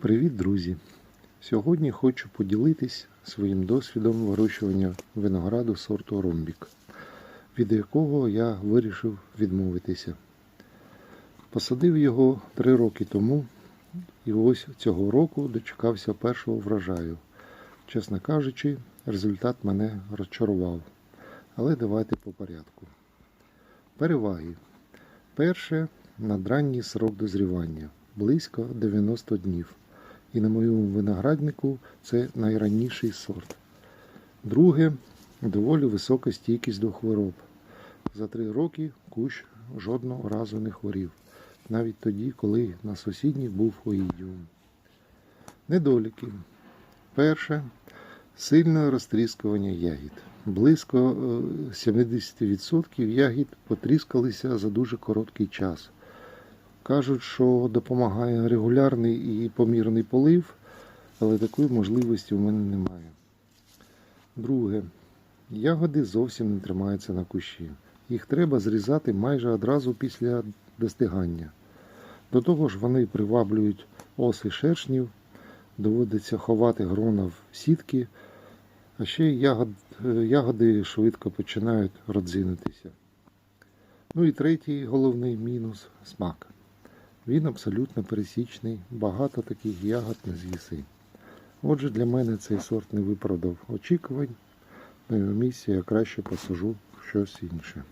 Привіт, друзі! Сьогодні хочу поділитись своїм досвідом вирощування винограду сорту ромбік, від якого я вирішив відмовитися. Посадив його три роки тому, і ось цього року дочекався першого врожаю. Чесно кажучи, результат мене розчарував. Але давайте по порядку. Переваги. Перше надранній срок дозрівання близько 90 днів. І на моєму винограднику це найранніший сорт. Друге доволі висока стійкість до хвороб. За три роки кущ жодного разу не хворів, навіть тоді, коли на сусідніх був оїдіум. Недоліки. Перше сильне розтріскування ягід. Близько е, 70% ягід потріскалися за дуже короткий час. Кажуть, що допомагає регулярний і помірний полив, але такої можливості в мене немає. Друге, ягоди зовсім не тримаються на кущі. Їх треба зрізати майже одразу після достигання. До того ж, вони приваблюють оси шершнів, доводиться ховати грона в сітки, а ще ягод, ягоди швидко починають родзинитися. Ну і третій головний мінус смак. Він абсолютно пересічний, багато таких ягод не з'їси. Отже, для мене цей сорт не виправдав очікувань. На його місці я краще посажу щось інше.